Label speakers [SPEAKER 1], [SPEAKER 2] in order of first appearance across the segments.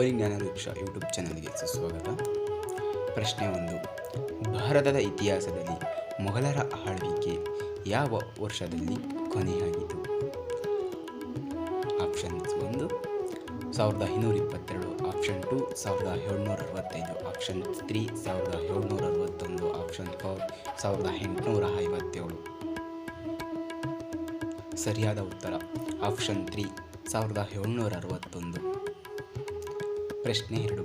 [SPEAKER 1] ಅವನಿ ಜ್ಞಾನವೃಕ್ಷ YouTube ಚಾನಲ್ಗೆ ಸುಸ್ವಾಗತ. ಪ್ರಶ್ನೆ ಒಂದು. ಭಾರತದ ಇತಿಹಾಸದಲ್ಲಿ ಮೊಘಲರ ಆಳ್ವಿಕೆ ಯಾವ ವರ್ಷದಲ್ಲಿ ಕೊನೆಯಾಗಿತ್ತು? ಆಪ್ಷನ್ಸ್ ಒಂದು. ಸಾವಿರದ ಐನೂರ ಇಪ್ಪತ್ತೆರಡು. ಆಪ್ಷನ್ ಟು, ಸಾವಿರದ ಏಳ್ನೂರ ಅರವತ್ತೈದು. ಆಪ್ಷನ್ ತ್ರೀ, ಸಾವಿರದ ಏಳ್ನೂರ ಅರವತ್ತೊಂದು. ಆಪ್ಷನ್ ಫೋರ್, ಸಾವಿರದ ಎಂಟುನೂರ ಐವತ್ತೇಳು. ಸರಿಯಾದ ಉತ್ತರ. ಆಪ್ಷನ್ ತ್ರೀ, ಸಾವಿರದ ಏಳ್ನೂರ ಅರವತ್ತೊಂದು. ಪ್ರಶ್ನೆ ಎರಡು.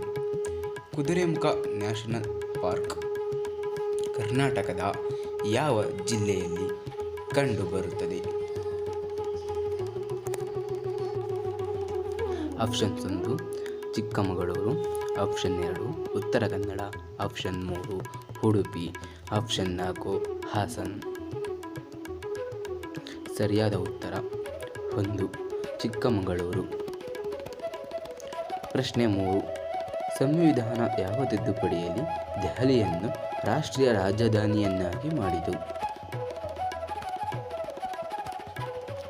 [SPEAKER 1] ಕುದುರೆಮುಖ ನ್ಯಾಷನಲ್ ಪಾರ್ಕ್, ಕರ್ನಾಟಕದ ಯಾವ ಜಿಲ್ಲೆಯಲ್ಲಿ ಕಂಡುಬರುತ್ತದೆ? ಆಪ್ಷನ್ಸ್ ಒಂದು, ಚಿಕ್ಕಮಗಳೂರು. ಆಪ್ಷನ್ ಎರಡು, ಉತ್ತರ ಕನ್ನಡ. ಆಪ್ಷನ್ ಮೂರು, ಉಡುಪಿ. ಆಪ್ಷನ್ ನಾಲ್ಕು, ಹಾಸನ್. ಸರಿಯಾದ ಉತ್ತರ ಒಂದು, ಚಿಕ್ಕಮಗಳೂರು. ಪ್ರಶ್ನೆ ಮೂರು. ಸಂವಿಧಾನ ಯಾವ ತಿದ್ದುಪಡಿಯಲ್ಲಿ ದೆಹಲಿಯನ್ನು ರಾಷ್ಟ್ರೀಯ ರಾಜಧಾನಿಯನ್ನಾಗಿ ಮಾಡಿತು?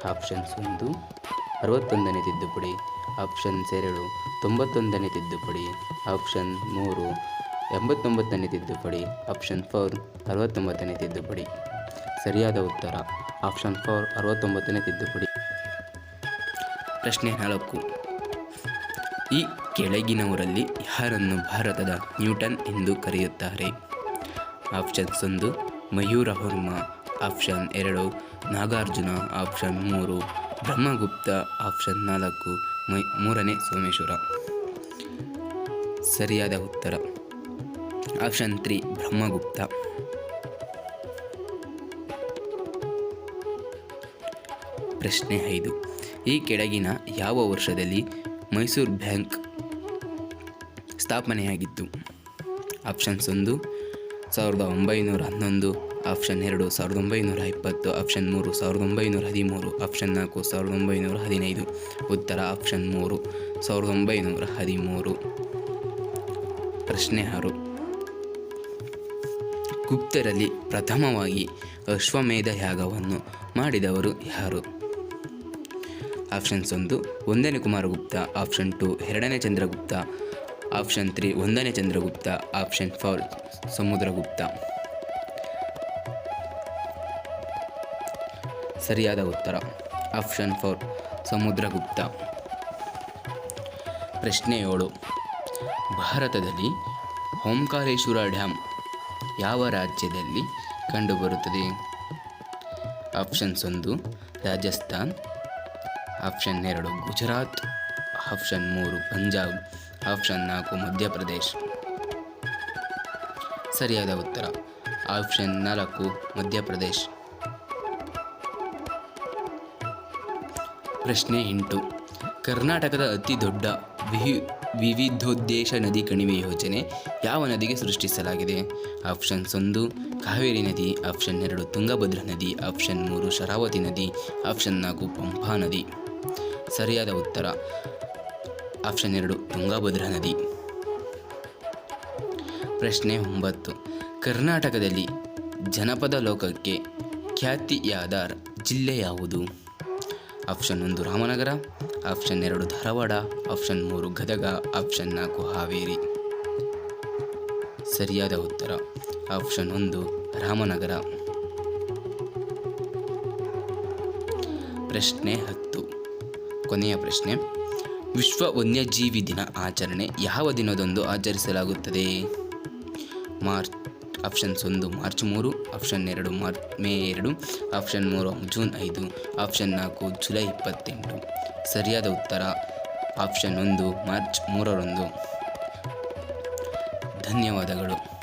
[SPEAKER 1] ಆಪ್ಷನ್ಸ್ ಒಂದು, ಅರವತ್ತೊಂದನೇ ತಿದ್ದುಪಡಿ. ಆಪ್ಷನ್ಸ್ ಎರಡು, ತೊಂಬತ್ತೊಂದನೇ ತಿದ್ದುಪಡಿ. ಆಪ್ಷನ್ ಮೂರು, ಎಂಬತ್ತೊಂಬತ್ತನೇ ತಿದ್ದುಪಡಿ. ಆಪ್ಷನ್ ಫೋರ್, ಅರವತ್ತೊಂಬತ್ತನೇ ತಿದ್ದುಪಡಿ. ಸರಿಯಾದ ಉತ್ತರ. ಆಪ್ಷನ್ ಫೋರ್, ಅರವತ್ತೊಂಬತ್ತನೇ ತಿದ್ದುಪಡಿ. ಪ್ರಶ್ನೆ ನಾಲ್ಕು. ಈ ಕೆಳಗಿನವರಲ್ಲಿ ಯಾರನ್ನು ಭಾರತದ ನ್ಯೂಟನ್ ಎಂದು ಕರೆಯುತ್ತಾರೆ? ಆಪ್ಷನ್ಸ್ ಒಂದು, ಮಯೂರ ವರ್ಮ. ಆಪ್ಷನ್ ಎರಡು, ನಾಗಾರ್ಜುನ. ಆಪ್ಷನ್ ಮೂರು, ಬ್ರಹ್ಮಗುಪ್ತ. ಆಪ್ಷನ್ ನಾಲ್ಕು, ಮೈ, ಮೂರನೇ ಸೋಮೇಶ್ವರ. ಸರಿಯಾದ ಉತ್ತರ. Option three, Brahmagupta. ಪ್ರಶ್ನೆ ಐದು, ಈ ಕೆಳಗಿನ ಯಾವ ವರ್ಷದಲ್ಲಿ ಮೈಸೂರು ಬ್ಯಾಂಕ್ ಸ್ಥಾಪನೆಯಾಗಿತ್ತು ಆಪ್ಷನ್ಸ್ ಒಂದು, ಸಾವಿರದ ಒಂಬೈನೂರ ಹನ್ನೊಂದು, ಆಪ್ಷನ್ ಎರಡು, ಸಾವಿರದ ಒಂಬೈನೂರ ಇಪ್ಪತ್ತು, ಆಪ್ಷನ್ ಮೂರು, ಸಾವಿರದ ಒಂಬೈನೂರ ಹದಿಮೂರು, ಆಪ್ಷನ್ ನಾಲ್ಕು, ಸಾವಿರದ ಒಂಬೈನೂರ ಹದಿನೈದು, ಉತ್ತರ ಆಪ್ಷನ್ ಮೂರು, ಸಾವಿರದ ಒಂಬೈನೂರ ಹದಿಮೂರು. ಪ್ರಶ್ನೆ ಆರು. ಗುಪ್ತರಲ್ಲಿ ಪ್ರಥಮವಾಗಿ ಅಶ್ವಮೇಧ ಯಾಗವನ್ನು ಮಾಡಿದವರು ಯಾರು? ಆಪ್ಷನ್ಸ್ ಒಂದು, ಒಂದನೇ ಕುಮಾರಗುಪ್ತ, ಆಪ್ಷನ್ ಟು ಎರಡನೇ ಚಂದ್ರಗುಪ್ತ, ಆಪ್ಷನ್ ತ್ರೀ ಒಂದನೇ ಚಂದ್ರಗುಪ್ತ, ಆಪ್ಷನ್ ಫೋರ್ ಸಮುದ್ರಗುಪ್ತ. ಸರಿಯಾದ ಉತ್ತರ, ಆಪ್ಷನ್ ಫೋರ್ ಸಮುದ್ರಗುಪ್ತ. ಪ್ರಶ್ನೆ ಏಳು, ಭಾರತದಲ್ಲಿ ಓಂಕಾರೇಶ್ವರ ಡ್ಯಾಮ್ ಯಾವ ರಾಜ್ಯದಲ್ಲಿ ಕಂಡುಬರುತ್ತದೆ? ಆಪ್ಷನ್ಸ್ ಒಂದು, ರಾಜಸ್ಥಾನ್ ಆಪ್ಷನ್ ಎರಡು ಗುಜರಾತ್, ಆಪ್ಷನ್ ಮೂರು ಪಂಜಾಬ್, ಆಪ್ಷನ್ ನಾಲ್ಕು ಮಧ್ಯಪ್ರದೇಶ್. ಸರಿಯಾದ ಉತ್ತರ, ಆಪ್ಷನ್ ನಾಲ್ಕು ಮಧ್ಯಪ್ರದೇಶ್. ಪ್ರಶ್ನೆ ಎಂಟು, ಕರ್ನಾಟಕದ ಅತಿ ದೊಡ್ಡ ವಿಹಿ, ವಿವಿಧೋದ್ದೇಶ ನದಿ ಕಣಿವೆ ಯೋಜನೆ ಯಾವ ನದಿಗೆ ಸೃಷ್ಟಿಸಲಾಗಿದೆ? ಆಪ್ಷನ್ಸ್ ಒಂದು, ಕಾವೇರಿ ನದಿ, ಆಪ್ಷನ್ ಎರಡು ತುಂಗಭದ್ರಾ ನದಿ, ಆಪ್ಷನ್ ಮೂರು ಶರಾವತಿ ನದಿ, ಆಪ್ಷನ್ ನಾಲ್ಕು ಪಂಪಾ ನದಿ. ಸರಿಯಾದ ಉತ್ತರ. ಆಪ್ಷನ್ ಎರಡು, ತುಂಗಭದ್ರಾ ನದಿ. ಪ್ರಶ್ನೆ ಒಂಬತ್ತು, ಕರ್ನಾಟಕದಲ್ಲಿ ಜನಪದ ಲೋಕಕ್ಕೆ ಖ್ಯಾತಿಯಾದ ಜಿಲ್ಲೆ ಯಾವುದು? ಆಪ್ಷನ್ ಒಂದು, ರಾಮನಗರ. ಆಪ್ಷನ್ ಎರಡು, ಧಾರವಾಡ. ಆಪ್ಷನ್ ಮೂರು, ಗದಗ. ಆಪ್ಷನ್ ನಾಲ್ಕು, ಹಾವೇರಿ. ಸರಿಯಾದ ಉತ್ತರ. ಆಪ್ಷನ್ ಒಂದು, ರಾಮನಗರ. ಪ್ರಶ್ನೆ ಹತ್ತು ಕೊನೆಯ ಪ್ರಶ್ನೆ. ವಿಶ್ವ ವನ್ಯಜೀವಿ ದಿನ ಆಚರಣೆ ಯಾವ ದಿನದಂದು ಆಚರಿಸಲಾಗುತ್ತದೆ? ಮಾರ್ಚ್ ಆಪ್ಷನ್ಸ್ ಒಂದು ಮಾರ್ಚ್ ಮೂರು, ಆಪ್ಷನ್ ಎರಡು ಮಾರ್ಚ್ ಮೇ ಎರಡು, ಆಪ್ಷನ್ ಮೂರು ಜೂನ್ ಐದು, ಆಪ್ಷನ್ ನಾಲ್ಕು ಜುಲೈ ಇಪ್ಪತ್ತೆಂಟು. ಸರಿಯಾದ ಉತ್ತರ, ಆಪ್ಷನ್ ಒಂದು ಮಾರ್ಚ್ ಮೂರರಂದು. ಧನ್ಯವಾದಗಳು.